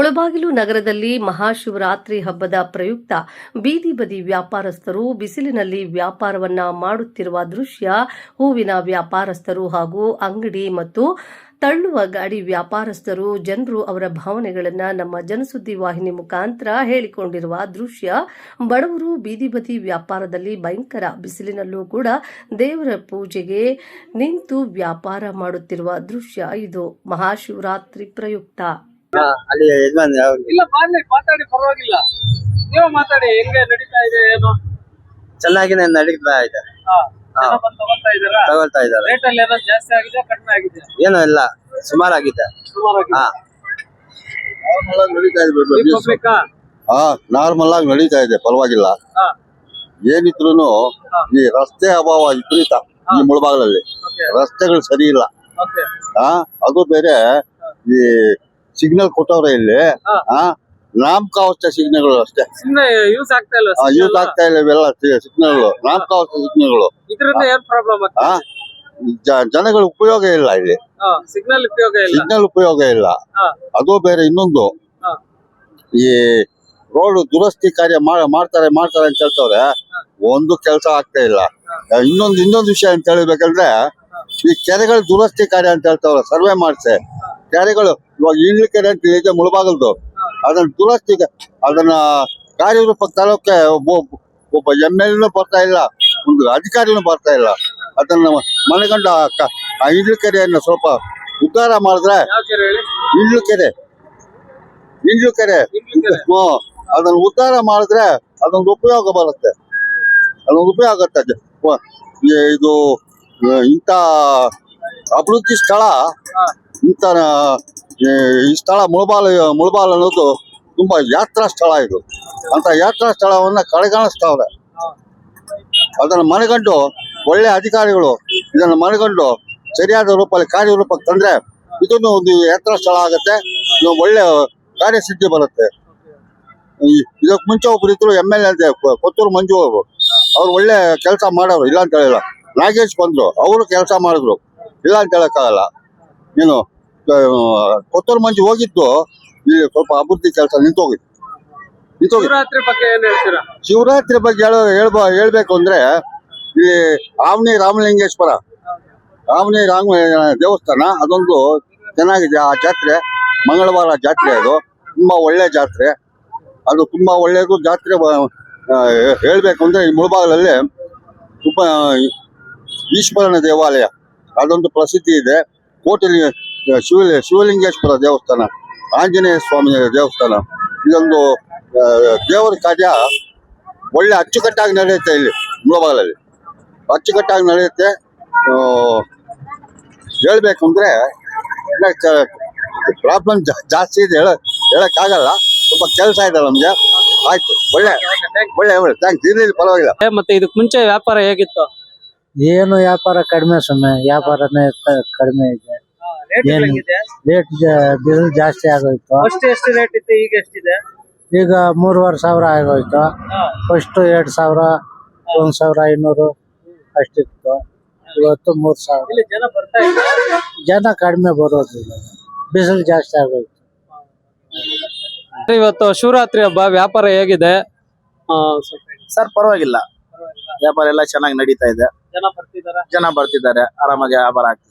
ಮುಳಬಾಗಿಲು ನಗರದಲ್ಲಿ ಮಹಾಶಿವರಾತ್ರಿ ಹಬ್ಬದ ಪ್ರಯುಕ್ತ ಬೀದಿ ಬದಿ ವ್ಯಾಪಾರಸ್ಥರು ಬಿಸಿಲಿನಲ್ಲಿ ವ್ಯಾಪಾರವನ್ನ ಮಾಡುತ್ತಿರುವ ದೃಶ್ಯ ಹೂವಿನ ವ್ಯಾಪಾರಸ್ಥರು ಹಾಗೂ ಅಂಗಡಿ ಮತ್ತು ತಳ್ಳುವ ಗಾಡಿ ವ್ಯಾಪಾರಸ್ಥರು ಜನರು ಅವರ ಭಾವನೆಗಳನ್ನು ನಮ್ಮ ಜನಸುದ್ದಿ ವಾಹಿನಿ ಮುಖಾಂತರ ಹೇಳಿಕೊಂಡಿರುವ ದೃಶ್ಯ ಬಡವರು ಬೀದಿ ಬದಿ ವ್ಯಾಪಾರದಲ್ಲಿ ಭಯಂಕರ ಬಿಸಿಲಿನಲ್ಲೂ ಕೂಡ ದೇವರ ಪೂಜೆಗೆ ನಿಂತು ವ್ಯಾಪಾರ ಮಾಡುತ್ತಿರುವ ದೃಶ್ಯ ಇದು. ಮಹಾಶಿವರಾತ್ರಿ ಪ್ರಯುಕ್ತ. ಅಲ್ಲಿ ಯಜಮಾನ್ ಇಲ್ಲ ಮಾಡ್ಲಿ ಮಾತಾಡಿ ಪರವಾಗಿಲ್ಲ. ನೀವು ಮಾತಾಡಿ ಹೆಂಗೆ ನಡೀತಾ ಇದೆ ಏನು? ಚೆನ್ನಾಗಿನೇ ನಡೀತಾ ಇದೆ. ಹಾ ಹಾ. ಜನ ಬಂದು ತಗೊಳ್ತಾ ಇದಾರಾ ತಗೊಳ್ತಾ ಇದ್ದಾರೆ. ರೇಟ್ ಅಲ್ಲಿ ಏನೋ ಜಾಸ್ತಿ ಆಗಿದೆ ಕಡಿಮೆ ಆಗಿದೆ ಏನು ಇಲ್ಲ ಸುಮಾರಾಗಿದೆ. ಸುಮಾರಾಗಿ ಹಾ. ನಡೀತಾ ಇದೆ ಪಬ್ಲಿಕ್ ಹಾ ನಾರ್ಮಲ್ ಆಗಿ ನಡೀತಾ ಇದೆ ಪರವಾಗಿಲ್ಲ. ಹಾ. ಏನಿದ್ರು ಈ ರಸ್ತೆ ಅಭಾವ ವಿಪರೀತ ಈ ಮುಳಬಾಗಲಲ್ಲಿ. ರಸ್ತೆಗಳು ಸರಿ ಇಲ್ಲ. ಓಕೆ ಆ ಅದು ಬೇರೆ ಈ ಸಿಗ್ನಲ್ ಕೊಟ್ಟವ್ರೆ ಇಲ್ಲಿ. ಹಾ. ಆ ಸಿಗ್ನಲ್ ಸಿಗ್ನಲ್ಗಳು ಅಷ್ಟೇ. ಯೂಸ್ ಆಗ್ತಾ ಇಲ್ಲ ಯೂಸ್ ಆಗ್ತಾ ಇಲ್ಲ ಇವೆಲ್ಲ ಸಿಗ್ನಲ್ಗಳು ನಾಮಕಾವಸ್ಥೆ ಸಿಗ್ನಲ್ಗಳು ಇದರಿಂದ ಏನ್ ಪ್ರಾಬ್ಲಮ್ ಜನಗಳ ಉಪಯೋಗ ಇಲ್ಲ ಇಲ್ಲಿ. ಸಿಗ್ನಲ್ ಉಪಯೋಗ ಇಲ್ಲ. ಸಿಗ್ನಲ್ ಉಪಯೋಗ ಇಲ್ಲ. ಅದು ಬೇರೆ ಇನ್ನೊಂದು. ಈ ರೋಡ್ ದುರಸ್ತಿ ಕಾರ್ಯ ಮಾಡ್- ಮಾಡ್ತಾರೆ ಮಾಡ್ತಾರೆ ಅಂತ ಹೇಳ್ತವ್ರೆ ಒಂದು ಕೆಲಸ ಆಗ್ತಾ ಇಲ್ಲ. ಇನ್ನೊಂದು ಇನ್ನೊಂದು ವಿಷಯ ಅಂತ ಹೇಳಬೇಕಂದ್ರೆ ಈ ಕೆರೆಗಳ ದುರಸ್ತಿ ಕಾರ್ಯ ಅಂತ ಹೇಳ್ತವ್ರೆ ಸರ್ವೆ ಮಾಡ್ಸೆ. ಕೆರೆಗಳು ಇವಾಗ ಈಳ್ಳಿ ಕೆರೆ ಅಂತ ಇದೆ ಮುಳಬಾಗಲ್ದು. ಅದನ್ನ ದುರಸ್ತಿ ಅದನ್ನ ಕಾರ್ಯರೂಪ ತರೋಕೆ ಒಬ್ಬ ಎಂ ಎಲ್ ಬರ್ತಾ ಇಲ್ಲ. ಒಂದು ಅಧಿಕಾರಿನೂ ಬರ್ತಾ ಇಲ್ಲ. ಅದನ್ನ ಮನೆಗಂಡ ಆ ಈಳ್ಳಿ ಕೆರೆಯನ್ನ ಸ್ವಲ್ಪ ಉದ್ಧಾರ ಮಾಡಿದ್ರೆ ಯಾವ ಕೆರೆ ಹೇಳಿ? ಕೆರೆ ಅದನ್ನ ಉದ್ಧಾರ ಮಾಡಿದ್ರೆ ಅದೊಂದು ಉಪಯೋಗ ಬರುತ್ತೆ. ಅದೊಂದು ಉಪಯೋಗ ಆಗತ್ತೆ. ಇದು ಇಂತ ಇಂಥ ಅಭಿವೃದ್ಧಿ ಸ್ಥಳ. ಇಂಥ ಈ ಸ್ಥಳ ಮುಳಬಾಲ್ ಮುಳಬಾಲ್ ಅನ್ನೋದು ತುಂಬಾ ಯಾತ್ರಾ ಸ್ಥಳ ಇದು. ಅಂತ ಯಾತ್ರಾ ಸ್ಥಳವನ್ನ ಕಡೆಗಾಣಿಸ್ತಾವ್ರೆ ಅದನ್ನು ಮನಗಂಡು ಒಳ್ಳೆ ಅಧಿಕಾರಿಗಳು ಇದನ್ನ ಮನಗಂಡು ಸರಿಯಾದ ರೂಪದಲ್ಲಿ ಕಾರ್ಯರೂಪಕ್ಕೆ ತಂದ್ರೆ ಇದನ್ನು ಒಂದು ಯಾತ್ರಾ ಸ್ಥಳ ಆಗತ್ತೆ. ಒಳ್ಳೆ ಕಾರ್ಯಸಿದ್ಧಿ ಬರುತ್ತೆ. ಇದಕ್ಕೆ ಮುಂಚೆ ಒಬ್ರು ಇದ್ರು M L A Kothur Manju ಅವರು. ಅವ್ರು ಒಳ್ಳೆ ಕೆಲಸ ಮಾಡೋರು, ಇಲ್ಲ ಅಂತ ಹೇಳಿಲ್ಲ. ನಾಗೇಶ್ ಬಂದ್ರು, ಅವರು ಕೆಲಸ ಮಾಡಿದ್ರು. ಇಲ್ಲ ಅಂತ ಹೇಳಕ್ಕಾಗಲ್ಲ. ಆ, ಕೊತ್ತೂರು ಮಂಜು ಹೋಗಿದ್ದು ಇಲ್ಲಿ ಸ್ವಲ್ಪ ಅಭಿವೃದ್ಧಿ ಕೆಲಸ ನಿಂತೋಗಿತ್ತು ನಿಂತೋಗಿ. ಶಿವರಾತ್ರಿ ಬಗ್ಗೆ ಏನ್ ಹೇಳ್ತೀರಾ? ಶಿವರಾತ್ರಿ ಬಗ್ಗೆ ಹೇಳೋ ಹೇಳ್ಬ ಹೇಳ್ಬೇಕು ಅಂದ್ರೆ ಇಲ್ಲಿ ಆವನಿ ರಾಮಲಿಂಗೇಶ್ವರ ಆವನಿ ರಾಮ ದೇವಸ್ಥಾನ ಅದೊಂದು ಚೆನ್ನಾಗಿದೆ. ಆ ಜಾತ್ರೆ ಮಂಗಳವಾರ ಜಾತ್ರೆ ಅದು. ತುಂಬಾ ಒಳ್ಳೆ ಜಾತ್ರೆ. ಅದು ತುಂಬಾ ಒಳ್ಳೇದು ಜಾತ್ರೆ ಹೇಳ್ಬೇಕು ಅಂದ್ರೆ ಈ ಮುಳಬಾಗಲಲ್ಲಿ ತುಂಬಾ ಈಶ್ವರನ ದೇವಾಲಯ. ಅದೊಂದು ಪ್ರಸಿದ್ಧಿ ಇದೆ. ಕೋಟೆಲಿ ಶಿವಲಿ ಶಿವಲಿಂಗೇಶ್ವರ ದೇವಸ್ಥಾನ, ಆಂಜನೇಯ ಸ್ವಾಮಿ ದೇವಸ್ಥಾನ, ಇದೊಂದು ದೇವರ ಕಾರ್ಯ ಒಳ್ಳೆ ಅಚ್ಚುಕಟ್ಟಾಗಿ ನಡೆಯುತ್ತೆ ಇಲ್ಲಿ ಮುಳಬಾಗಲಲ್ಲಿ ಅಚ್ಚುಕಟ್ಟಾಗಿ ನಡೆಯುತ್ತೆ. ಹೇಳ್ಬೇಕು ಪ್ರಾಬ್ಲಮ್ ಜಾಸ್ತಿ ಇದೆ, ಹೇಳ ಹೇಳಕ್ಕಾಗಲ್ಲ. ಸ್ವಲ್ಪ ಕೆಲಸ ಇದೆ ನಮ್ಗೆ. ಆಯ್ತು, ಒಳ್ಳೆ ಒಳ್ಳೆ ಒಳ್ಳೆ ಥ್ಯಾಂಕ್ಸ್ ಇರಲಿಲ್ಲ ಪರವಾಗಿಲ್ಲ. ಮತ್ತೆ ಇದಕ್ಕೆ ಮುಂಚೆ ವ್ಯಾಪಾರ ಹೇಗಿತ್ತು? ಏನು ವ್ಯಾಪಾರ ಕಡಿಮೆ ಸುಮ್ಮನೆ ವ್ಯಾಪಾರನೇ ಕ- ಕಡಿಮೆ ಇದೆ. ರೇಟ್ ಏನು? ಹೆಂಗಿದೆ? ರೇಟ್ ಬಿಲ್ ಜಾಸ್ತಿ ಆಗೋಯ್ತು. ಫಸ್ಟ್ ಎಷ್ಟು ರೇಟ್ ಇತ್ತು ಈಗ ಎಷ್ಟಿದೆ? ಈಗ ಮೂರುವರೆ ಸಾವಿರ ಆಗೋಯ್ತು. ಫಸ್ಟ್ ಎರಡ್ ಸಾವಿರ ಒಂದ್ ಸಾವಿರ ಐನೂರು ಅಷ್ಟಿತ್ತು. ಇವತ್ತು ಮೂರ್ ಸಾವಿರ. ಇಲ್ಲಿ ಜನ ಬರ್ತಾ ಇದ್ದಾರೆ? ಜನ ಕಡಿಮೆ ಬರೋದಿಲ್ಲ ಬಿಸಿಲು ಜಾಸ್ತಿ ಆಗೋಯ್ತು. ಇವತ್ತು ಶಿವರಾತ್ರಿ ಹಬ್ಬ ವ್ಯಾಪಾರ ಹೇಗಿದೆ? ಆ, ಸ್ವಲ್ಪ ಹೇಳಿ. ಸರ್ ಪರವಾಗಿಲ್ಲ. ವ್ಯಾಪಾರ ಎಲ್ಲ ಚೆನ್ನಾಗಿ ನಡೀತಾ ಇದೆ. ಜನ ಬರ್ತಿದ್ದಾರೆ ಜನ ಬರ್ತಿದ್ದಾರೆ ಆರಾಮಾಗಿ ವ್ಯಾಪಾರ ಆಗ್ತಿದೆ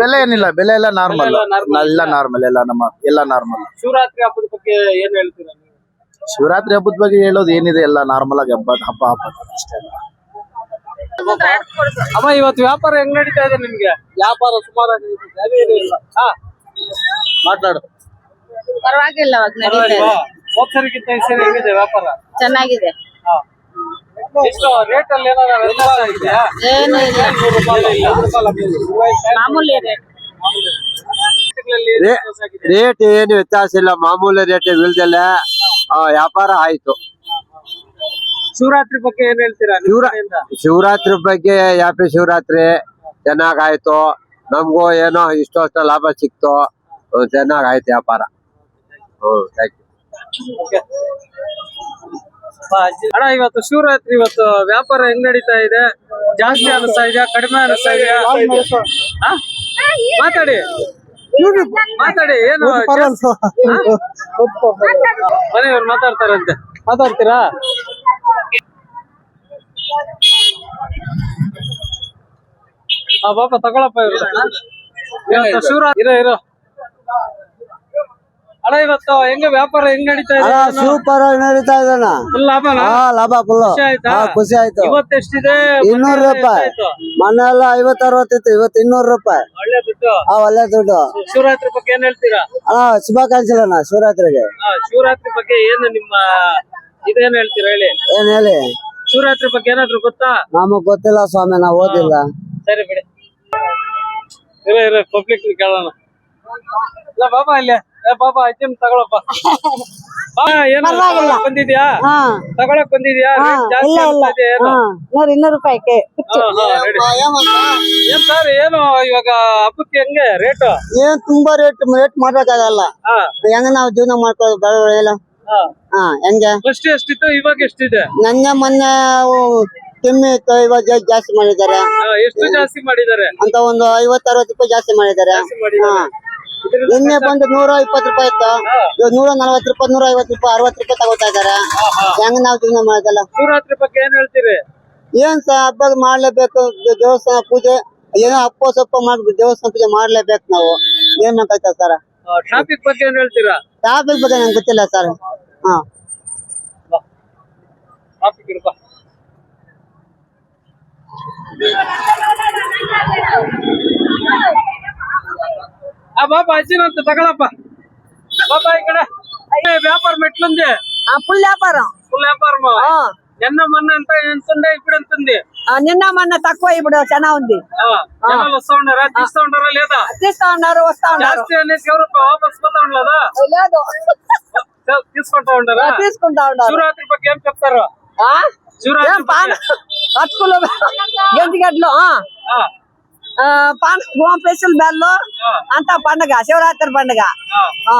ಬೆಲೆ ಏನಿಲ್ಲ ಬೆಲೆ ಎಲ್ಲ ನಾರ್ಮಲ್ ಎಲ್ಲ. ನಾರ್ಮಲ್ ಎಲ್ಲ ನಮ್ಮ ಎಲ್ಲ ನಾರ್ಮಲ್ ಶಿವರಾತ್ರಿ ಹಬ್ಬದ ಬಗ್ಗೆ ಏನ್ ಹೇಳ್ತೀರಾ ನೀವು? ಶಿವರಾತ್ರಿ ಹಬ್ಬದ ಬಗ್ಗೆ ಹೇಳೋದು ಏನಿದೆ ಎಲ್ಲ ನಾರ್ಮಲ್ ಆಗಿ ಹಬ್ಬ ಹಬ್ಬ ಹಬ್ಬ. ಅಷ್ಟೇ ಅಮ್ಮ ಇವತ್ತು ವ್ಯಾಪಾರ ಹೆಂಗ್ ನಡೀತಾ ಇದೆ ನಿಮ್ಗೆ? ವ್ಯಾಪಾರ ಸುಮಾರಾಗಿ ನಡೀತಿದೆ. ಇಲ್ಲ? ಹಾ. ಮಾತಾಡು. ಪರವಾಗಿಲ್ಲ ಅವಾಗ ನಡೀತಾ ಇದೆ. ಹೋದ್ ಸರಿಗಿಂತ ಈ ಸರಿ ಹೆಂಗಿದೆ ವ್ಯಾಪಾರ? ಚೆನ್ನಾಗಿದೆ. ರೇಟ್ ಅಲ್ಲಿ ಏನು. ಮಾಮೂಲಿ ರೇಟ್. ವ್ಯತ್ಯಾಸ ಆಗಿದೆ? ರೇಟ್ ಏನು ವ್ಯತ್ಯಾಸ ಇಲ್ಲ. ಮಾಮೂಲಿ ರೇಟ್ ಬೀಳ್ದಲ್ಲ ವ್ಯಾಪಾರ ಆಯ್ತು. ಶಿವರಾತ್ರಿ ಬಗ್ಗೆ ಏನ್ ಹೇಳ್ತೀರಾ? ಶಿವರಾತ್ರಿ ಬಗ್ಗೆ ಯಾಪಿ ಶಿವರಾತ್ರಿ ಚೆನ್ನಾಗಾಯ್ತು. ನಮಗೂ ಏನೋ ಇಷ್ಟೋಷ್ಟ ಲಾಭ ಸಿಕ್ತು. ಚೆನ್ನಾಗ್ ಚೆನ್ನಾಗಾಯ್ತು ವ್ಯಾಪಾರ. Hmm thank you. ಅಣ್ಣ ಇವತ್ತು ಶಿವರಾತ್ರಿ ಇವತ್ತು ವ್ಯಾಪಾರ ಹೆಂಗ್ ನಡೀತಾ ಇದೆ? ಜಾಸ್ತಿ ಅನಿಸ್ತಾ ಇದೆಯಾ? ಕಡಿಮೆ ಅನಿಸ್ತಾ ಇದೆಯಾ? ಮಾತಾಡಿ. ಮಾತಾಡಿ ಏನು ಮನೆಯವ್ರು ಮಾತಾಡ್ತಾರಂತೆ. ಮಾತಾಡ್ತೀರಾ? ಆ ಪಾಪ ತಗೊಳಪ್ಪ ಇವ್ರು. ಶಿವರಾತ್ರಿ ಇರೋ ಇರೋ. ಅಣ್ಣ ಇವತ್ತು ಹೆಂಗ ವ್ಯಾಪಾರ ಹೆಂಗ್ ನಡೀತಾ ಇದೆ? ಸೂಪರ್ ಆಗಿ ನಡೀತಾ ಇದಣ್ಣ ಫುಲ್ ಲಾಭನಾ? ಹಾ ಲಾಭ ಫುಲ್ ಖುಷಿ ಆಯ್ತಾ? ಖುಷಿ ಆಯ್ತು. ಇವತ್ತು ಎಷ್ಟಿದೆ? ಇನ್ನೂರು ಮೊನ್ನೆ ರೂಪಾಯಿ. ಎಷ್ಟಾಯ್ತು? ಮೊನ್ನೆ ಎಲ್ಲ ಐವತ್ ಅರವತ್ತಿತ್ತು ಇವತ್ತು ಇನ್ನೂರು ರೂಪಾಯಿ. ಒಳ್ಳೆ ದುಡ್ಡು. ಆ ಒಳ್ಳೆ ದುಡ್ಡು. ಶಿವರಾತ್ರಿ ಬಗ್ಗೆ ಏನ್ ಹೇಳ್ತೀರಾ? ಅಣ್ಣ ಶುಭಾಕಾಂಕ್ಷಲಣ್ಣ ಶಿವರಾತ್ರಿಗೆ ಶಿವರಾತ್ರಿ ಬಗ್ಗೆ ಏನು ನಿಮ್ಮ ಇದೇನ್ ಹೇಳ್ತೀರಾ ಹೇಳಿ? ಏನ್ ಹೇಳಿ? ಶಿವರಾತ್ರಿ ಬಗ್ಗೆ ಏನಾದ್ರು ಗೊತ್ತಾ? ನಮಗ್ ಗೊತ್ತಿಲ್ಲ ಸ್ವಾಮಿ ನಾವು ಓದಿಲ್ಲ. ಸರಿ ಬಿಡಿ. ಇರ ಇರ ಪಬ್ಲಿಕ್ ಕೇಳೋಣ. ಇಲ್ಲ ಬಾಬಾ ಇಲ್ಲೇ. ಏ ಬಾಬಾ ಐಟಮ್ ತಗೊಳಪ್ಪ. ಬಾ ಏನು ತಗೊಳಕ್ ಬಂದಿದ್ಯಾ? ತಗೊಳಕ್ ಬಂದಿದ್ಯಾ? ರೇಟ್ ಜಾಸ್ತಿ ಅನ್ಸ್ತಾ ಇದೆ ಏನು? ನೂರ್ ಇನ್ನೂರು ರೂಪಾಯಿಗೆ ಹಾ, ಹಾ, ready. ಏನ್ ಸರ್ ಏನು ಇವಾಗ ಹಬ್ಬಕ್ಕೆ ಹೆಂಗೆ ರೇಟ್ ಏನ್ ತುಂಬಾ ರೇಟ್ ರೇಟ್ ಹಾ. ಹೆಂಗ ನಾವ್ ಜೀವನ ಮಾಡ್ಕೊಳ್ಳೋದು ಬಡವರು ಹಾ. ಹಾ ಹೆಂಗೆ? ಫಸ್ಟ್ ಎಷ್ಟಿತ್ತು? ಇವಾಗ ಎಷ್ಟಿದೆ? ನನ್ನ ಮೊನ್ನೆ ಅವು ಕೆಮ್ಮಿ ಇತ್ತು ಇವಾಗ ಜಾ- ಜಾಸ್ತಿ ಮಾಡಿದ್ದಾರೆ. ಹಾ, ಎಷ್ಟು ಜಾಸ್ತಿ ಮಾಡಿದ್ದಾರೆ? ಅಂತ ಒಂದು ಐವತ್ತು ಅರವತ್ತು ರೂಪಾಯಿ ಜಾಸ್ತಿ ಮಾಡಿದ್ದಾರೆ. ಜಾಸ್ತಿ ಮಾಡಿದ್ದಾರೆ. ಇದ್ರಿಂದ ನಿನ್ನೆ ಬಂದು ನೂರ ಇಪ್ಪತ್ತು ರೂಪಾಯಿ ಇತ್ತು. ಇವಾಗ ನೂರ ನಲ್ವತ್ತು ರೂಪಾಯಿ ನೂರ ಐವತ್ತು ರೂಪಾಯಿ ಅರವತ್ತು ರೂಪಾಯಿ ತಗೋತಾ ಇದಾರೆ ಹೆಂಗ್ ನಾವು ಜೀವನ ಮಾಡೋದಲ್ಲ? ಏನ್ ಹೇಳ್ತೀರಿ? ಏನ್ ಸ ಹಬ್ಬ ಮಾಡ್ಲೇಬೇಕು ದೇ- ದೇವಸ್ಥಾನ ಪೂಜೆ ಏನೋ ಅಪ್ಪ ಸೊಪ್ಪ ಮಾಡ್ಬೇಕು ದೇವಸ್ಥಾನ ಪೂಜೆ ಮಾಡ್ಲೇಬೇಕು ನಾವು. ಏನ್ ಅಂತ ಸರ್? ಟ್ರಾಫಿಕ್ ಬಗ್ಗೆ ಏನ್ ಹೇಳ್ತೀರಾ? ಟ್ರಾಫಿಕ್ ಬಗ್ಗೆ ನಂಗೆ ಗೊತ್ತಿಲ್ಲ ಸರ್. ಹಾ. ಟ್ರಾಫಿಕ್ ಇರಪ್ಪ ఆ బాబా వచ్చినంత తగలప్ప బాబా ఇక్కడ వ్యాపారం ఎట్లుంది? ఫుల్ వ్యాపారం. ఫుల్ వ్యాపారం నిన్న మొన్న ఎంత ఎంత ఉండే ఇప్పుడు ఎంత ఉంది? నిన్న మొన్న తక్కువ ఇప్పుడు చాలా ఉంది. వస్తా ఉన్నారా? తీస్తా ఉన్నారా లేదా? తీస్తా ఉన్నారు వస్తా ఉన్నారు. ఎవరు వాపస్ పోతా ఉండలేదా? లేదు. తీసుకుంటా ఉండరా? తీసుకుంటా ఉంటారు శివరాత్రి పక్క ఏం చెప్తారు? శివరాత్రి అతుకులు గంటి గడ్లు అటుకులు గెంతిగడ్లు ఆ, పాన గోం పెసులు బెల్లు ఆ, అంతా పండగ శివరాత్రి పండగ ఆ.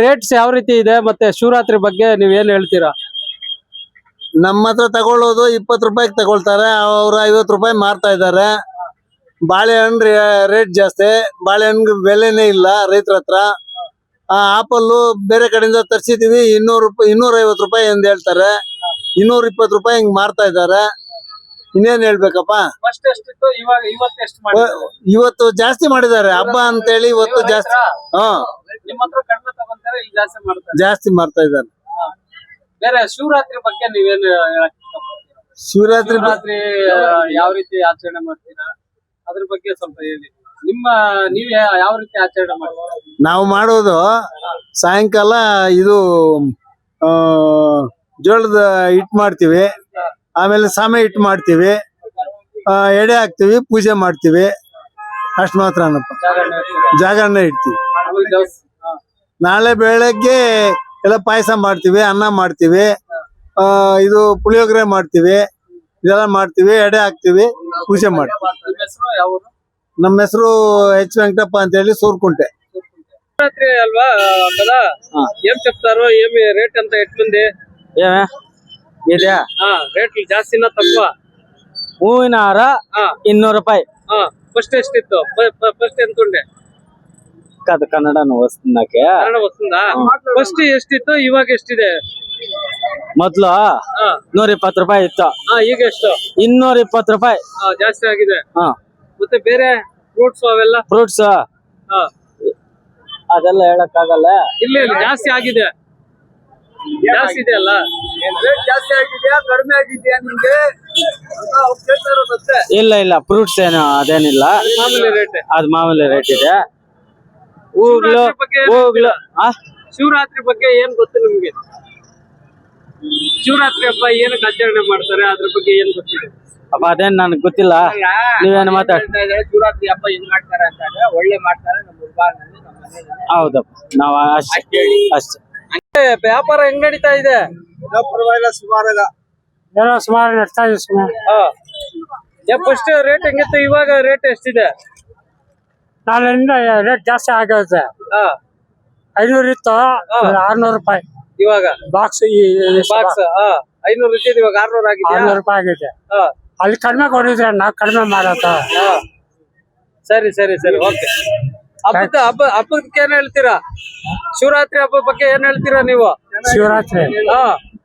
ರೇಟ್ಸ್ ಯಾವ ರೀತಿ ಇದೆ ಮತ್ತೆ ಶಿವರಾತ್ರಿ ಬಗ್ಗೆ ನೀವ್ ಏನ್ ಹೇಳ್ತೀರಾ ನಮ್ಮ ಹತ್ರ ತಗೊಳ್ಳೋದು ಇಪ್ಪತ್ತು ರೂಪಾಯಿಗೆ ತಗೊಳ್ತಾರೆ ಅವ್ರು ಐವತ್ತು ರೂಪಾಯಿ ಮಾರ್ತಾ ಇದ್ದಾರೆ ಬಾಳೆಹಣ್ಣು ರೇಟ್ ಜಾಸ್ತಿ ಬಾಳೆಹಣ್ಣು ಬೆಲೆನೇ ಇಲ್ಲ ರೈತರ ಹತ್ರ ಆಪಲ್ಲು ಬೇರೆ ಕಡೆಯಿಂದ ತರಿಸಿದೀವಿ ಇನ್ನೂರು ರೂಪಾಯಿ ಇನ್ನೂರ ಐವತ್ತು ರೂಪಾಯಿ ಎಂದು ಹೇಳ್ತಾರೆ ಇನ್ನೂರ ಇಪ್ಪತ್ತು ರೂಪಾಯಿ ಹಿಂಗ್ ಮಾರ್ತಾ ಇದ್ದಾರೆ ಇನ್ನೇನ್ ಹೇಳ್ಬೇಕಪ್ಪ? ಫಸ್ಟ್ ಎಷ್ಟಿತ್ತು ಇವಾಗ ಇವತ್ತು ಎಷ್ಟು ಮಾಡಿ ಇವತ್ತು ಜಾಸ್ತಿ ಮಾಡಿದ್ದಾರೆ. ಹಬ್ಬ ಅಂತೇಳಿ ಇವತ್ತು ಜಾಸ್ತಿ ಹಾ. ಜಾಸ್ತಿ ಮಾಡ್ತಾ ಇದ್ದಾರೆ. ಬೇರೆ ಶಿವರಾತ್ರಿ ಬಗ್ಗೆ ನೀವೇನು? ಶಿವರಾತ್ರಿ ರಾತ್ರಿ ಯಾವ ರೀತಿ ಆಚರಣೆ ಮಾಡ್ತೀರಾ? ಅದ್ರ ಬಗ್ಗೆ ಸ್ವಲ್ಪ ಹೇಳಿ. ನಿಮ್ಮ ನೀವ್ ಯಾವ ರೀತಿ ಆಚರಣೆ ಮಾಡ್ತೀರಾ? ನಾವು ಮಾಡೋದು ಸಾಯಂಕಾಲ ಇದು ಜೋಳದ ಹಿಟ್ ಮಾಡ್ತೀವಿ. ಆಮೇಲೆ ಸಾಮೆ ಹಿಟ್ಟು ಮಾಡ್ತೀವಿ ಆ, ಎಡೆ ಹಾಕ್ತಿವಿ ಪೂಜೆ ಮಾಡ್ತೀವಿ ಅಷ್ಟು ಮಾತ್ರನಪ್ಪ ಜಾಗರಣೆ ಮಾಡ್ತೀರಾ? ಜಾಗರಣೆ ಇಡ್ತೀವಿ ಆಮೇಲೆ ದೇವಸ್- ಹಾ. ನಾಳೆ ಬೆಳಗ್ಗೆ ಎಲ್ಲ ಪಾಯಸ ಮಾಡ್ತೀವಿ ಅನ್ನ ಮಾಡ್ತೀವಿ ಆ, ಇದು ಪುಳಿಯೋಗರೆ ಮಾಡ್ತೀವಿ ಇದೆಲ್ಲ ಮಾಡ್ತೀವಿ ಎಡೆ ಹಾಕ್ತಿವಿ ಪೂಜೆ ಮಾಡ್ತೀವಿ ನಿಮ್ಮ ಹೆಸರು ಯಾವ ಊರು? ನಮ್ಮ ಹೆಸರು ಎಚ್ ವೆಂಕಟಪ್ಪ ಅಂತೇಳಿ సూర్కుంటే శివరాత్రి అల్వా కదా ఏం చెప్తారు ఏమి రేట్ ఎంత ఎట్లుంది ఏమే ಇದೆಯಾ ರೇಟ್ ಜಾಸ್ತಿನ ತక్కుವ ಹೂವಿನ ಹಾರ ಇನ್ನೂರು ರೂಪಾಯಿ. ಫಸ್ಟ್ ಎಷ್ಟಿತ್ತು? ಫಸ್ಟ್ ಎಂತುಂಡೆ ಅದು ಕನ್ನಡ ವಸ್ತುನಕ್ಕೆ ಕನ್ನಡ ವಸ್ತುಂದಾ ಫಸ್ಟ್ ಎಷ್ಟಿತ್ತು? ಇವಾಗ ಎಷ್ಟಿದೆ? ಮೊದ್ಲು ನೂರ ಇಪ್ಪತ್ತು ರೂಪಾಯಿ ಇತ್ತು. ಈಗ ಎಷ್ಟು? ಇನ್ನೂರ ಇಪ್ಪತ್ತು ರೂಪಾಯಿ ಜಾಸ್ತಿ ಆಗಿದೆ. ಮತ್ತೆ ಬೇರೆ ಫ್ರೂಟ್ಸ್ ಅವೆಲ್ಲ? ಫ್ರೂಟ್ಸ್ ಅದೆಲ್ಲ ಹೇಳಕ್ ಆಗಲ್ಲ ಇಲ್ಲ ಇಲ್ಲ ಜಾಸ್ತಿ ಆಗಿದೆ. ಜಾಸ್ತಿ ಇದೆ ಅಲ್ಲ? ಜಾಸ್ತಿ ಆಗಿದೆಯಾ? ಕಡಿಮೆ ಆಗಿದೆಯಾ ನಿಮ್ಗೆ? ಇಲ್ಲ ಇಲ್ಲ ಫ್ರೂಟ್ಸ್ ಏನು ಅದೇನಿಲ್ಲ. ಮಾಮೂಲಿ ರೇಟ್ ಅದ್ ಮಾಮೂಲಿ ರೇಟ್ ಇದೆ. ಹೂಗಳು ಬಗ್ಗೆ ಏನ್ ಆ? ಶಿವರಾತ್ರಿ ಬಗ್ಗೆ ಏನ್ ಗೊತ್ತು ನಿಮ್ಗೆ? ಶಿವರಾತ್ರಿ ಹಬ್ಬ ಏನಕ್ಕೆ ಆಚರಣೆ ಮಾಡ್ತಾರೆ? ಅದ್ರ ಬಗ್ಗೆ ಏನ್ ಗೊತ್ತಿದೆ ಅಪ್ಪ ಅದೇನ್ ನನ್ಗೆ ಗೊತ್ತಿಲ್ಲ. ನೀವೇನು ಮಾತಾಡ್ ಶಿವರಾತ್ರಿ ಹಬ್ಬ ಏನ್ ಮಾಡ್ತಾರೆ ಅಂತ ಒಳ್ಳೆ ಮಾಡ್ತಾರೆ ನಮ್ಮ ಮನೆಯಲ್ಲಿ. ಹೌದಪ್ಪ ನಾವು ಅಷ್ಟೇ ಅಷ್ಟೇ. ವ್ಯಾಪಾರ ಹೆಂಗ್ ನಡೀತಾ ಇದೆ? ಏನೋ ಸುಮಾರು ನಡ್ತಾ ಇದೆ ಸುಮಾರು ಫಸ್ಟ್ ರೇಟ್ ಹೆಂಗಿತ್ತು? ಇವಾಗ ರೇಟ್ ಎಷ್ಟಿದೆ? ನಾಳೆಯಿಂದ ರೇಟ್ ಜಾಸ್ತಿ ಆಗುತ್ತೆ. ಹಾ. ಐನೂರು ಇತ್ತು ಆರ್ನೂರು ರೂಪಾಯಿ. ಇವಾಗ? ಬಾಕ್ಸ್ ಬಾಕ್ಸ್ ಹಾ ಐನೂರು ಇತ್ತು ಇವಾಗ ಆರ್ನೂರ್ ಆಗಿದೆ ಆರ್ನೂರು ರೂಪಾಯಿ ಆಗೈತೆ ಹಾ. ಅಲ್ಲಿ ಕಡಿಮೆ ಕೊಡಿದ್ರೆ ನಾವು ಕಡಿಮೆ ಮಾಡತ್ತ ಹಾ. ಸರಿ ಸರಿ ಸರಿ. ಓಕೆ ಹಬ್ಬದ ಹಬ್ಬ ಹಬ್ಬಕ್ಕೆ ಏನ್ ಹೇಳ್ತೀರಾ? ಶಿವರಾತ್ರಿ ಹಬ್ಬದ ಬಗ್ಗೆ ಏನ್ ಹೇಳ್ತೀರಾ ನೀವು? ಶಿವರಾತ್ರಿ. ಹಾ.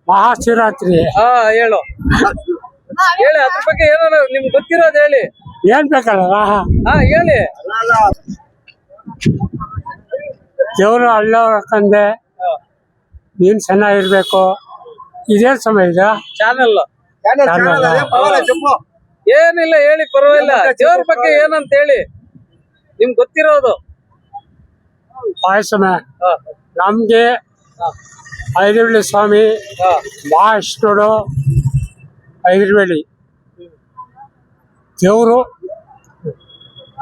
ಮಹಾಶಿವರಾತ್ರಿ. ಹಾ ಹೇಳು. ಹೇಳಿ ಅದ್ರ ಬಗ್ಗೆ ಏನೋ ನಿಮ್ಗೆ ಗೊತ್ತಿರೋದು ಹೇಳಿ. ಏನ್ ಬೇಕಲ್ಲ ಹಾ ಹೇಳಿ. ದೇವರು ಅಲ್ಲವ್ರ ಕಂದೆ ನೀನ್ ಚೆನ್ನಾಗಿರ್ಬೇಕು. ಇದೇನ್ ಸಮಯ ಇದೆ? ಚಾನೆಲ್ ಚಾನಲ್ ಏನಿಲ್ಲ ಹೇಳಿ ಪರವಾಗಿಲ್ಲ. ದೇವ್ರ ಬಗ್ಗೆ ಏನಂತ ಹೇಳಿ. ನಿಮ್ಗೆ ಗೊತ್ತಿರೋದು. ಪಾಯಸಮ ನಮ್ಗೆ ಐದಿರಳಿ ಸ್ವಾಮಿ ಮಹಾಷ್ಣುಡು ಐದಿರುಳ್ಳಿ. ದೇವರು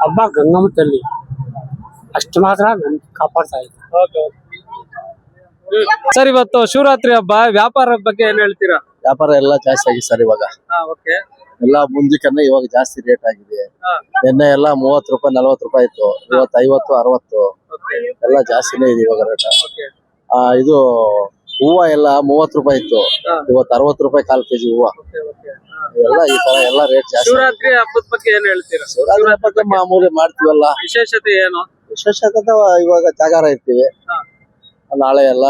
ಹಬ್ಬ ಗಂಗಮ್ಮ ತಲ್ಲಿ. ಅಷ್ಟು ಮಾತ್ರ ನನ್ ಕಾಪಾಡ್ತಾ ಇದ್ದ. ಸರ್ ಇವತ್ತು ಶಿವರಾತ್ರಿ ಹಬ್ಬ ವ್ಯಾಪಾರದ ಬಗ್ಗೆ ಏನ್ ಹೇಳ್ತೀರಾ? ವ್ಯಾಪಾರ ಎಲ್ಲ ಜಾಸ್ತಿ ಆಗಿದೆ ಸರ್ ಇವಾಗ. ಹಾ ಓಕೆ. ಎಲ್ಲ ಮುಂದಕ್ಕನ್ನ ಇವಾಗ ಜಾಸ್ತಿ ರೇಟ್ ಆಗಿದೆ. ಎಣ್ಣೆ ನಿನ್ನೆ ಎಲ್ಲ ಮೂವತ್ತು ರೂಪಾಯಿ ನಲ್ವತ್ತು ರೂಪಾಯಿ ಇತ್ತು. ಇವತ್ತು ಐವತ್ತು ಅರವತ್ತು. ಎಲ್ಲ ಜಾಸ್ತಿನೇ ಇದೆ ಇವಾಗ ರೇಟ್ ಆ, ಇದು ಹೂವ ಎಲ್ಲ ಮೂವತ್ತು ರೂಪಾಯಿ ಇತ್ತು. ಇವತ್ತು ಅರವತ್ತು ರೂಪಾಯಿ ಕಾಲ್ ಕೆಜಿ ಹೂವ. ಎಲ್ಲ ಈ ತರ ಎಲ್ಲ ರೇಟ್ ಜಾಸ್ತಿ. ಶಿವರಾತ್ರಿ ಹಬ್ಬದ ಬಗ್ಗೆ ಏನ್ ಹೇಳ್ತೀರಾ? ಶಿವರಾತ್ರಿ ಹಬ್ಬಕ್ಕೆ ಮಾಮೂಲಿ ಮಾಡ್ತೀವಲ್ಲ. ವಿಶೇಷತೆ ಏನು? ವಿಶೇಷತೆ ಇವಾಗ ಜಾಗಾರ ಇರ್ತೀವಿ. ನಾಳೆ ಎಲ್ಲ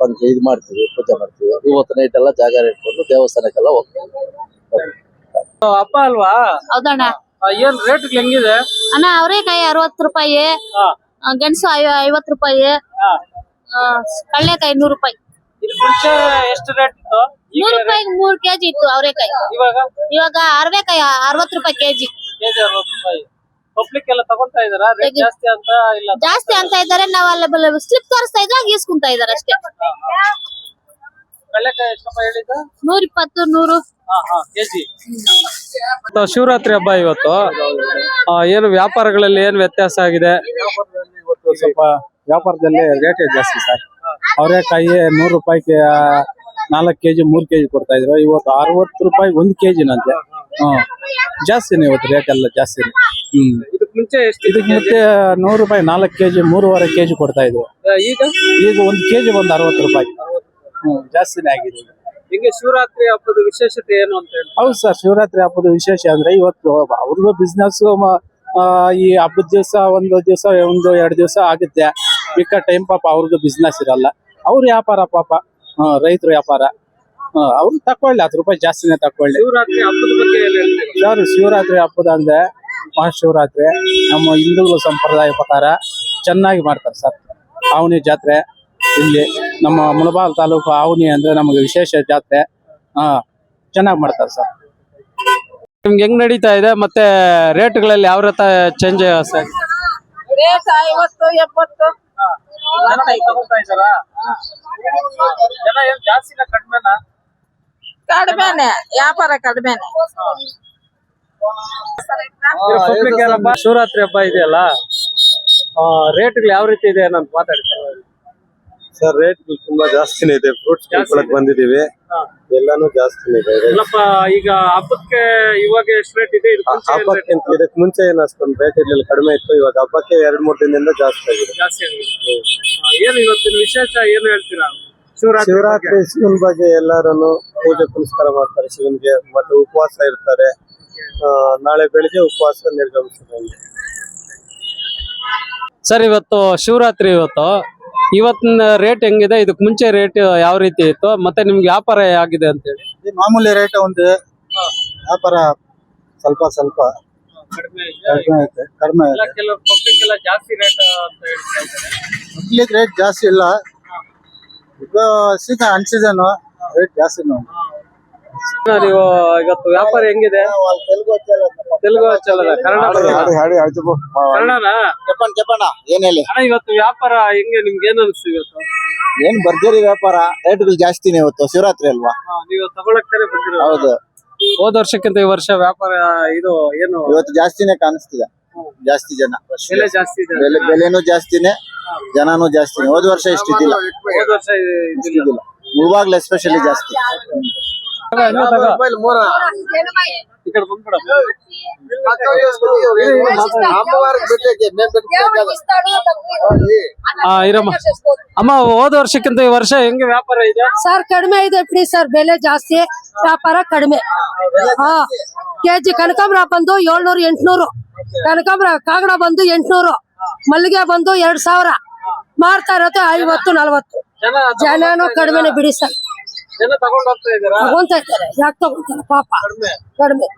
ಬಂದು ಒಂದು ಇದು ಮಾಡ್ತೀವಿ ಪೂಜೆ ಮಾಡ್ತೀವಿ. ಇವತ್ತು ನೈಟ್ ಎಲ್ಲ ಜಾಗಾರ ಇಟ್ಕೊಂಡು ದೇವಸ್ಥಾನಕ್ಕೆಲ್ಲ ಹೋಗ್ತೀವಿ. ಹಬ್ಬ ಅಲ್ವಾ? ಹೌದಣ್ಣ. ಏನ್ ರೇಟ್ ಹೆಂಗಿದೆ? ಅಣ್ಣ ಅವರೇಕಾಯಿ ಅರವತ್ತು ರೂಪಾಯಿ ಗೆಣಸು ಐವ- ಐವತ್ತು ರೂಪಾಯಿ. ಕಳ್ಳೆಕಾಯಿ ನೂರು ರೂಪಾಯಿ. ಇದು ಮುಂಚೆ ಎಷ್ಟು ರೇಟ್ ಇತ್ತು? ನೂರು ರೂಪಾಯಿ ಮೂರು ಕೆಜಿ ಇತ್ತು ಅವರೇಕಾಯಿ. ಇವಾಗ? ಇವಾಗ ಅರವೇಕಾಯಿ ಅರವತ್ತು ರೂಪಾಯಿ ಕೆಜಿ. ಕೆಜಿ ಅರವತ್ತು ರೂಪಾಯಿ. ಪಬ್ಲಿಕ್ ಎಲ್ಲ ತಗೊಂತಾ ಇದಾರಾ ರೇಟ್ ಜಾಸ್ತಿ ಅಂತ ಇಲ್ಲ? ಜಾಸ್ತಿ ಅಂತ ಇದ್ದಾರೆ ನಾವು ಅಲ್ಲಿ ಸ್ಲಿಪ್ ತೋರಿಸ್ತಾ ಇದ್ದಾಗ ಈಸ್ಕೊಂತಾ ಇದಾರೆ ಅಷ್ಟೇ. ಕಳ್ಳೆಕಾಯಿ ಎಷ್ಟಪ್ಪ ಹೇಳಿದ್ದ? ನೂರ ಇಪ್ಪತ್ತು ನೂರು. ಹಾ ಹಾ ಕೆಜಿ. ಶಿವರಾತ್ರಿ ಹಬ್ಬ ಇವತ್ತು. ಆ, ಏನು ವ್ಯಾಪಾರಗಳಲ್ಲಿ ಏನ್ ವ್ಯತ್ಯಾಸ ಆಗಿದೆ? ಇವತ್ತು ಸ್ವಲ್ಪ ವ್ಯಾಪಾರದಲ್ಲಿ ರೇಟ್ ಜಾಸ್ತಿ ಸರ್. ಅವರೇಕಾಯಿ ನೂರು ರೂಪಾಯಿಗೆ ನಾಲ್ಕು ಕೆಜಿ ಮೂರು ಕೆಜಿ ಕೊಡ್ತಾ ಇದ್ರು. ಇವತ್ತು ಅರವತ್ತು ರೂಪಾಯಿ ಒಂದು ಕೆಜಿನಂತೆ. ಹ್ಮ್. ಜಾಸ್ತಿನೇ ಇವತ್ತು ರೇಟ್ ಎಲ್ಲ ಜಾಸ್ತಿ. ಹ್ಮ್. ಮುಂಚೆ ಎಷ್ಟು ಇದಕ್ಕೆ ಮತ್ತೆ ನೂರು ರೂಪಾಯಿ ನಾಲ್ಕು ಕೆಜಿ ಮೂರುವರೆ ಕೆಜಿ ಕೊಡ್ತಾ ಇದ್ರು. ಈಗ? ಈಗ ಒಂದು ಕೆಜಿ ಒಂದು ಅರವತ್ತು ರೂಪಾಯಿ. ಹ್ಮ್ ಜಾಸ್ತಿನೇ ಆಗಿದೆ ಈಗ. ಹಿಂಗೆ ಶಿವರಾತ್ರಿ ಹಬ್ಬದ ವಿಶೇಷತೆ ಏನು ಅಂತ ಹೇಳಿ ಹೌದು ಸರ್ ಶಿವರಾತ್ರಿ ಹಬ್ಬದ ವಿಶೇಷ ಅಂದ್ರೆ ಇವತ್ತು ಅವ್ರಿಗೂ ಬಿಸ್ನೆಸ್ ಈ ಹಬ್ಬದ ದಿವಸ ಒಂದು ದಿವಸ ಒಂದು ಎರಡು ದಿವಸ ಆಗುತ್ತೆ. ಮಿಕ್ಕ ಟೈಮ್ ಪಾಪ ಅವ್ರಿಗೂ ಬಿಸ್ನೆಸ್ ಇರಲ್ಲ. ಅವ್ರ ವ್ಯಾಪಾರ ಪಾಪ ರೈತರ ವ್ಯಾಪಾರ. ಅವ್ರು ತಕೊಳ್ಳಿ ಹತ್ತು ರೂಪಾಯಿ ಜಾಸ್ತಿನೇ ತಕೊಳ್ಳಿ ಶಿವರಾತ್ರಿ ಹಬ್ಬದ ಬಗ್ಗೆ ಏನ್ ಹೇಳ್ತೀರಾ? ಯಾರು ಶಿವರಾತ್ರಿ ಹಬ್ಬದ ಅಂದ್ರೆ ಮಹಾಶಿವರಾತ್ರಿ ನಮ್ಮ ಹಿಂದೂಗಳ ಸಂಪ್ರದಾಯ ಪ್ರಕಾರ ಚೆನ್ನಾಗಿ ಮಾಡ್ತಾರೆ ಸರ್. ಆವನಿ ಜಾತ್ರೆ ಇಲ್ಲಿ ನಮ್ಮ ಮುಳಬಾಲ್ ತಾಲೂಕು ಆವನಿ ಅಂದ್ರೆ ನಮಗೆ ವಿಶೇಷ ಜಾತ್ರೆ ಹಾ ಚೆನ್ನಾಗಿ ಮಾಡ್ತಾರೆ ಸರ್. ನಿಮ್ಗೆ ಹೆಂಗ್ ನಡೀತಾ ಇದೆ? ಮತ್ತೆ ರೇಟ್ಗಳಲ್ಲಿ ಯಾವ ರೀತಿ ಚೇಂಜ್ ರೇಟ್ ಐವತ್ತು ಎಪ್ಪತ್ತು. ಜನ ಏನ್ ಜಾಸ್ತಿನ ಕಡಿಮೆನಾ? ಕಡಿಮೆನೆ ವ್ಯಾಪಾರ ಕಡಿಮೆನೆ. ಶಿವರಾತ್ರಿ ಹಬ್ಬ ಇದೆಯಲ್ಲ? ರೇಟ್ಗಳು ಯಾವ ರೀತಿ ಇದೆ ಅಂತ ಮಾತಾಡ್ತಾರೆ ಸರ್ ರೇಟ್ ತುಂಬಾ ಜಾಸ್ತಿನೇ ಇದೆ. ಫ್ರೂಟ್ಸ್ ಕೊಂಡ್ಕೊಳಕ್ ಬಂದಿದೀವಿ. ಎಲ್ಲಾನು ಜಾಸ್ತಿನೇ ಇದೆ. ಇಲ್ಲಪ್ಪ ಈಗ ಹಬ್ಬಕ್ಕೆ ಇವಾಗ ಎಷ್ಟು ರೇಟ್ ಇದೆ? ಇದಕ್ಕೆ ಮುಂಚೆ ಏನ್ rate ಇತ್ತು? ಇದಕ್ಕೆ ಮುಂಚೆ ಏನು ಅಷ್ಟೊಂದು ರೇಟ್ ಇರ್ಲಿಲ್ಲ ಕಡಿಮೆ ಇತ್ತು. ಇವಾಗ ಹಬ್ಬಕ್ಕೆ ಎರಡ್ ಮೂರ್ ದಿನದಿಂದ ಜಾಸ್ತಿ ಆಗಿದೆ. ಜಾಸ್ತಿ ಆಗಿದೆ. ಹಾ, ಏನು ಇವತ್ತಿನ ವಿಶೇಷ ಏನು ಹೇಳ್ತೀರಾ? ಶಿವರಾತ್ರಿ ಶಿವನ್ ಬಗ್ಗೆ ಎಲ್ಲಾರನು ಪೂಜೆ ಪುನಸ್ಕಾರ ಮಾಡ್ತಾರೆ. ಶಿವನ್ಗೆ ಮತ್ತೆ ಉಪವಾಸ ಇರ್ತಾರೆ. ಆ, ನಾಳೆ ಬೆಳಿಗ್ಗೆ ಉಪವಾಸ ನಿರ್ಗಮಿಸ್ತಾರೆ ಸರ್ ಇವತ್ತು ಶಿವರಾತ್ರಿ ಇವತ್ತು. ಇವತ್ತಿನ ರೇಟ್ ಹೆಂಗಿದೆ? ಇದಕ್ ಮುಂಚೆ ರೇಟ್ ಯಾವ ರೀತಿ ಇತ್ತು? ಮತ್ತೆ ನಿಮ್ಗೆ ವ್ಯಾಪಾರ ಆಗಿದೆ ಅಂತ ಹೇಳಿ. ಮಾಮೂಲಿ ರೇಟ್ ಒಂದು ವ್ಯಾಪಾರ ಸ್ವಲ್ಪ ಸ್ವಲ್ಪ ಕಡಿಮೆ ಕಡಿಮೆ ಐತೆ ಕಡಿಮೆ ಐತೆ ಕೆಲವು ಪಬ್ಲಿಕ್ ಎಲ್ಲ ಜಾಸ್ತಿ ರೇಟ್ ಅಂತ ಹೇಳ್ತಾ ಇದ್ದಾರೆ. ರೇಟ್ ಜಾಸ್ತಿ ಇಲ್ಲ. ಇದು ಸೀಸನ್ ಅನ್ ಸೀಸನ್ ರೇಟ್ ಜಾಸ್ತಿ ನೀವು ಇವತ್ತು ವ್ಯಾಪಾರ ಹೆಂಗಿದೆ? ತೆಲುಗು ತೆಲುಗು ಚಲದ ಕನ್ನಡ ಏನ್ ಹೇಳಿ? ಅಣ್ಣ ಇವತ್ತು ವ್ಯಾಪಾರ ಹೆಂಗೆ ನಿಮ್ಗೆ ಏನ್ ಅನಿಸ್ತು ಇವತ್ತು? ಏನ್ ಭರ್ಜರಿ ವ್ಯಾಪಾರ? ರೇಟ್ ಜಾಸ್ತಿನೇ ಇವತ್ತು ಶಿವರಾತ್ರಿ ಅಲ್ವಾ? ಹಾ, ನೀವು ತಗೊಳಕ್ತಾನೆ ಹೌದು. ಹೋದ ವರ್ಷಕ್ಕಿಂತ ಈ ವರ್ಷ ವ್ಯಾಪಾರ ಇದು ಏನು? ಇವತ್ತು ಜಾಸ್ತಿನೇ ಕಾಣಿಸ್ತಿದೆ. ಜಾಸ್ತಿ ಜನ. ಬೆಲೆ ಜಾಸ್ತಿ ಇದೆ. ಬೆಲೆ ಬೆಲೆನೂ ಜಾಸ್ತಿನೇ ಜನನೂ ಜಾಸ್ತಿನೇ ಹೋದ ವರ್ಷ ಇಷ್ಟಿದ್ದಿಲ್ಲ. ಹೋದ ವರ್ಷ ಇದಿಲ್ಲ ಇದಿಲ್ಲ. ಮುಳುವಾಗ್ಲೂ ಎಸ್ಪೆಷಲಿ ಜಾಸ್ತಿ ಇರಮ್ಮ. ಅಮ್ಮ ಹೋದ ವರ್ಷಕ್ಕಿಂತ ಈ ವರ್ಷ ಹೆಂಗೆ ವ್ಯಾಪಾರ ಇದೆ? ಸರ್ ಕಡಿಮೆ ಇದೆ ಬಿಡಿ ಸರ್ ಬೆಲೆ ಜಾಸ್ತಿ. ವ್ಯಾಪಾರ ಕಡಿಮೆ. ಹಾ ಕೆಜಿ ಕನಕಾಂಬ್ರ ಬಂದು ಏಳ್ನೂರು ಎಂಟ್ನೂರು. ಕನಕಾಂಬ್ರ ಕಾಗಡ ಬಂದು ಎಂಟ್ನೂರು. ಮಲ್ಲಿಗೆ ಬಂದು ಎರಡ್ ಸಾವಿರ. ಮಾರ್ತಾ ಇರತ್ತೆ ಐವತ್ತು ನಲ್ವತ್ತು. ಜನನು ಕಡಿಮೆನೆ ಬಿಡಿ ಸರ್. ತಗೊಂತ ಇದ್ದಾರೆ. ಯಾಕೆ ತಗೊಂತಾರೆ ಪಾಪ. ಕಡಿಮೆ. ಕಡಿಮೆ.